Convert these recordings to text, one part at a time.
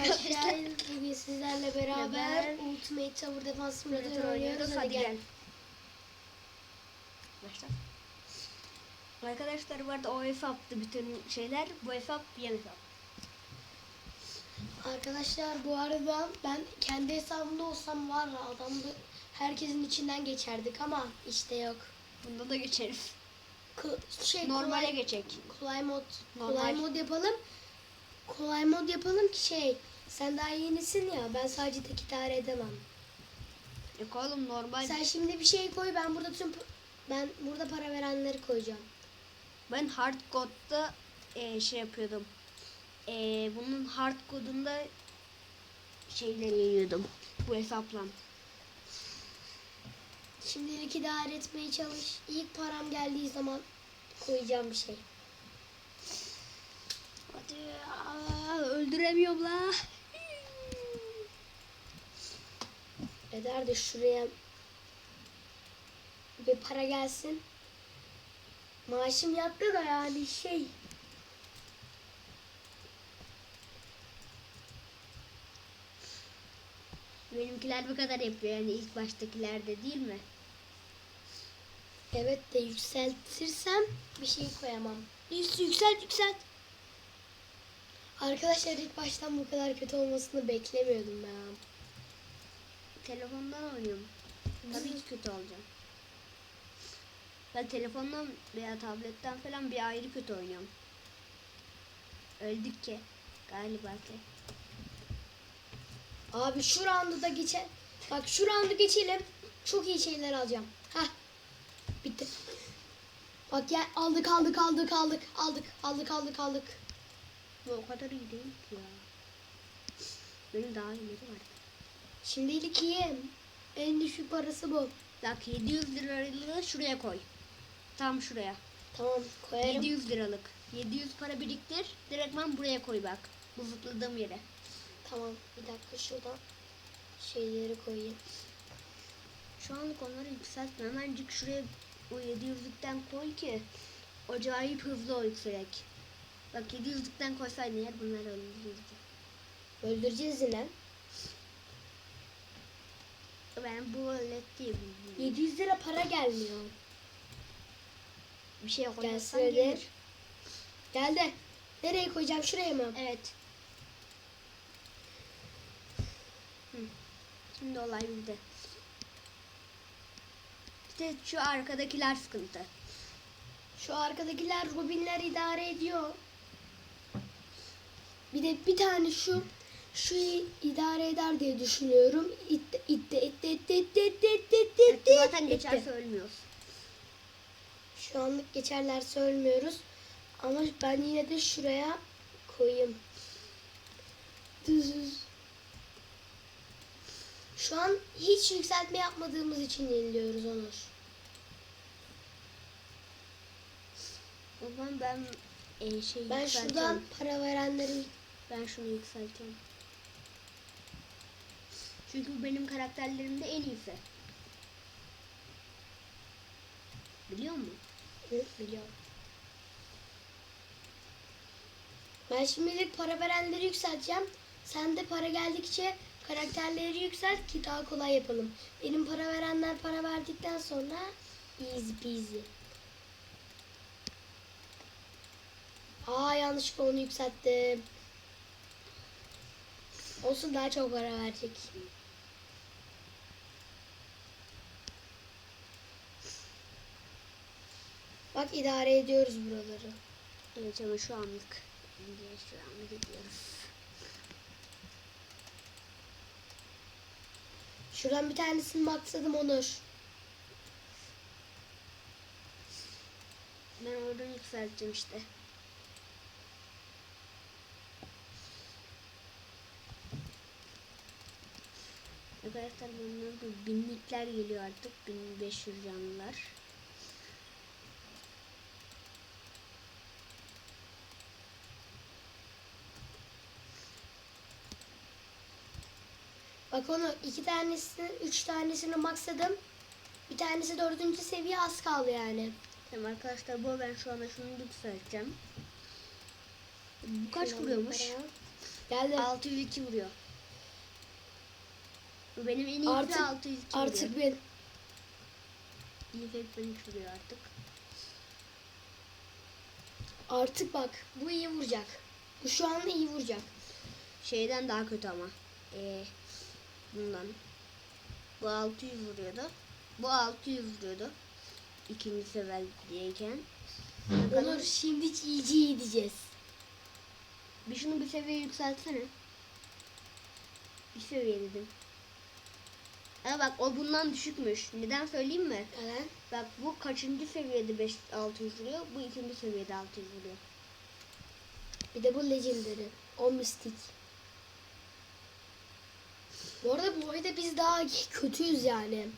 arkadaşlar bugün sizlerle beraber Ultimate Tower Defense Simulator oynuyoruz. Hadi gel. Başla. Arkadaşlar bu arada o hesaptı bütün şeyler. Bu hesap yeni hesap. Arkadaşlar bu arada ben kendi hesabımda olsam var ya adamda herkesin içinden geçerdik ama işte yok. Bunda da geçeriz. Ko- şey, Normale kolay, geçecek. kolay mod Normal. kolay mod yapalım. Kolay mod yapalım ki şey sen daha yenisin ya ben sadece tek idare edemem. Yok oğlum normal. Sen şimdi bir şey koy ben burada tüm ben burada para verenleri koyacağım. Ben hard code'da e, şey yapıyordum. E, bunun hard kodunda şeyleri yeniyordum. Bu hesapla. Şimdilik idare etmeye çalış. İlk param geldiği zaman koyacağım bir şey. Aa, öldüremiyorum la. Eder de şuraya bir para gelsin. Maaşım yattı da yani şey. Benimkiler bu kadar yapıyor yani ilk baştakilerde değil mi? Evet de yükseltirsem bir şey koyamam. Yük- Yükselt yükselt. Arkadaşlar ilk baştan bu kadar kötü olmasını beklemiyordum ben. Telefondan oynuyorum. Tabii ki kötü olacağım. Ben telefondan veya tabletten falan bir ayrı kötü oynuyorum. Öldük ki galiba ki. Abi şu roundu da geçelim. Bak şu roundu geçelim. Çok iyi şeyler alacağım. Hah. Bitti. Bak ya aldık aldık aldık aldık aldık aldık aldık aldık. Bu o kadar iyi değil ki ya. Benim daha iyileri var. Şimdilik iyi. En düşük parası bu. Bak 700 liralığı şuraya koy. Tam şuraya. Tamam koyarım. 700 liralık. 700 para biriktir. Direktman buraya koy bak. Bu zıpladığım yere. Tamam bir dakika şuradan şeyleri koyayım. Şu anlık onları yükseltme. Hemencik şuraya o 700'lükten koy ki acayip hızlı o yükselek. Bak 700'lükten koysaydın eğer bunları öldürürdü. Öldüreceğiz yine. Ben bu ölet diye bildim. 700 lira para gelmiyor. Bir şey koyarsan Gelsin hadi. gelir. Geldi. Nereye koyacağım? Şuraya mı? Evet. Hı. Şimdi olay bizde. İşte şu arkadakiler sıkıntı. Şu arkadakiler rubinler idare ediyor. Bir de bir tane şu şu idare eder diye düşünüyorum. İtte itte itte itte itte itte itte itte itte zaten geçerse ölmüyoruz. Şu anlık geçerlerse ölmüyoruz. Ama ben yine de şuraya koyayım. Düz. Şu an hiç yükseltme yapmadığımız için yeniliyoruz Onur. O zaman ben e, şey Ben şuradan para verenleri Ben şunu yükselteceğim. Çünkü benim karakterlerimde en iyisi. Biliyor musun? Hı, biliyorum. Ben şimdilik para verenleri yükselteceğim. Sen de para geldikçe karakterleri yükselt ki daha kolay yapalım. Benim para verenler para verdikten sonra easy peasy. Aa yanlışlıkla onu yükselttim. Olsun daha çok para verecek. Bak idare ediyoruz buraları. Evet ama şu anlık. Şu an gidiyoruz. Şuradan bir tanesini maksadım Onur. Ben oradan yükselteceğim işte. Arkadaşlar bunlar da binlikler geliyor artık. 1500 canlılar. Bak onu iki tanesini, üç tanesini maksadım. Bir tanesi dördüncü seviye az kaldı yani. Tamam arkadaşlar bu ben şu anda şunu yükselteceğim. Bu kaç vuruyormuş? Geldi. 602 vuruyor. Bu benim en iyi Artık- de 602 Artık ben İyi hiç vuruyor artık. artık bak bu iyi vuracak. Bu şu an iyi vuracak. Şeyden daha kötü ama. Ee, bundan. Bu 600 vuruyordu. Bu 600 vuruyordu. İkinci seviyedeyken. Bakalım. Onur şimdi iyice iyi diyeceğiz. Bir şunu bir seviye yükseltsene. Bir seviye dedim. Ha bak o bundan düşükmüş. Neden söyleyeyim mi? Neden? Bak bu kaçıncı seviyede 5 600 vuruyor? Bu ikinci seviyede 600 vuruyor. Bir de bu legendary. O mistik. Bu arada bu oyunda biz daha kötüyüz yani.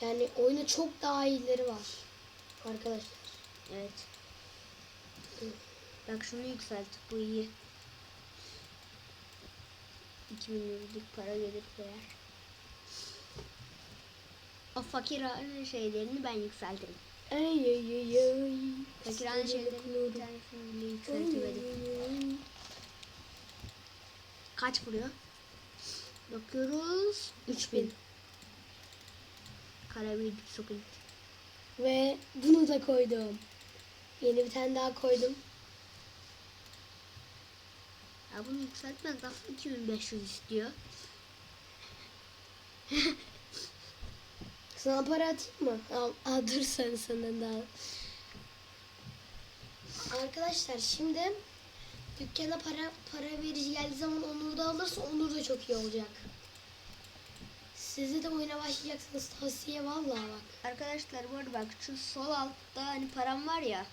Yani oyunda çok daha iyileri var. Arkadaşlar. Evet. Bak şunu yükselt. Bu iyi. 2000 liralık para gelir eğer. O fakir şeylerini ben yükseltirim. Ay ay ay ay. Fakir şeylerini bir tanesini bile yükseltemedim. Kaç vuruyor? Bakıyoruz. 3000. Karabiydik sokun. Ve bunu da koydum. Yeni bir tane daha koydum. Ya bunu yükseltmek nasıl 2500 istiyor? Sana para atayım mı? Al, al dur sen senden daha. Arkadaşlar şimdi dükkana para para verici geldiği zaman Onur da alırsa Onur da çok iyi olacak. Sizi de oyuna başlayacaksınız tavsiye vallahi bak. Arkadaşlar bu bak şu sol altta hani param var ya.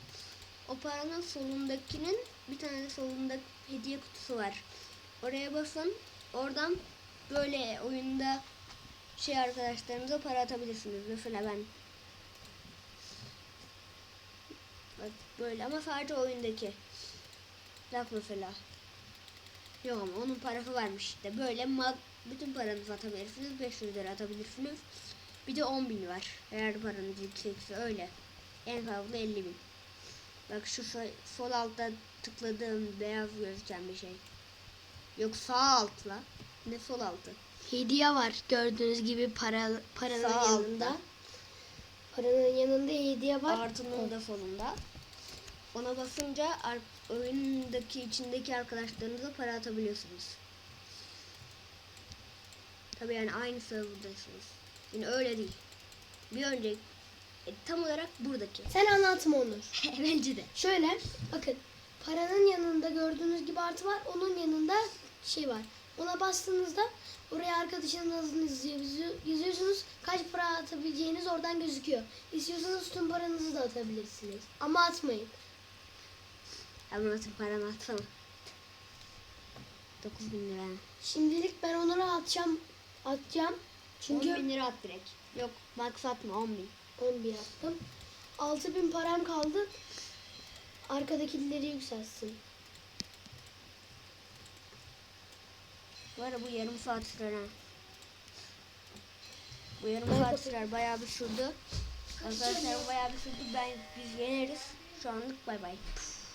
O paranın solundakinin bir tane de solunda hediye kutusu var. Oraya basın. Oradan böyle oyunda şey arkadaşlarınıza para atabilirsiniz. Mesela ben Bak böyle ama sadece oyundaki. Bak mesela. Yok ama onun parası varmış işte. Böyle ma- bütün paranızı atabilirsiniz. 500 lira atabilirsiniz. Bir de 10 bin var. Eğer paranız yüksekse öyle. En fazla 50 bin. Bak şu sol, sol altta tıkladığım beyaz gözüken bir şey. Yok sağ altla. Ne sol altı? Hediye var gördüğünüz gibi para paranın Sağ yanında. altta. Paranın yanında hediye var. Artının da solunda. Ona basınca oyundaki içindeki arkadaşlarınıza para atabiliyorsunuz. Tabii yani aynı serverdasınız. Yani öyle değil. Bir önceki e, tam olarak buradaki. Sen anlatma Onur. Bence de. Şöyle bakın paranın yanında gördüğünüz gibi artı var. Onun yanında şey var. Ona bastığınızda oraya arkadaşınızı yazıyor- yazıyorsunuz. Kaç para atabileceğiniz oradan gözüküyor. İstiyorsanız tüm paranızı da atabilirsiniz. Ama atmayın. Ama nasıl paranı atsana. 9 bin lira. Şimdilik ben onlara atacağım. Atacağım. 10 Çünkü bin lira at direkt. Yok max atma 10 bin. 11 attım. 6000 param kaldı. Arkadakileri yükselsin. Ara bu yarım saat sürer ha. Bu yarım saat sürer bayağı bir sürdü. Arkadaşlar bayağı bir sürdü. Ben biz yeneriz. Şu anlık bay bay.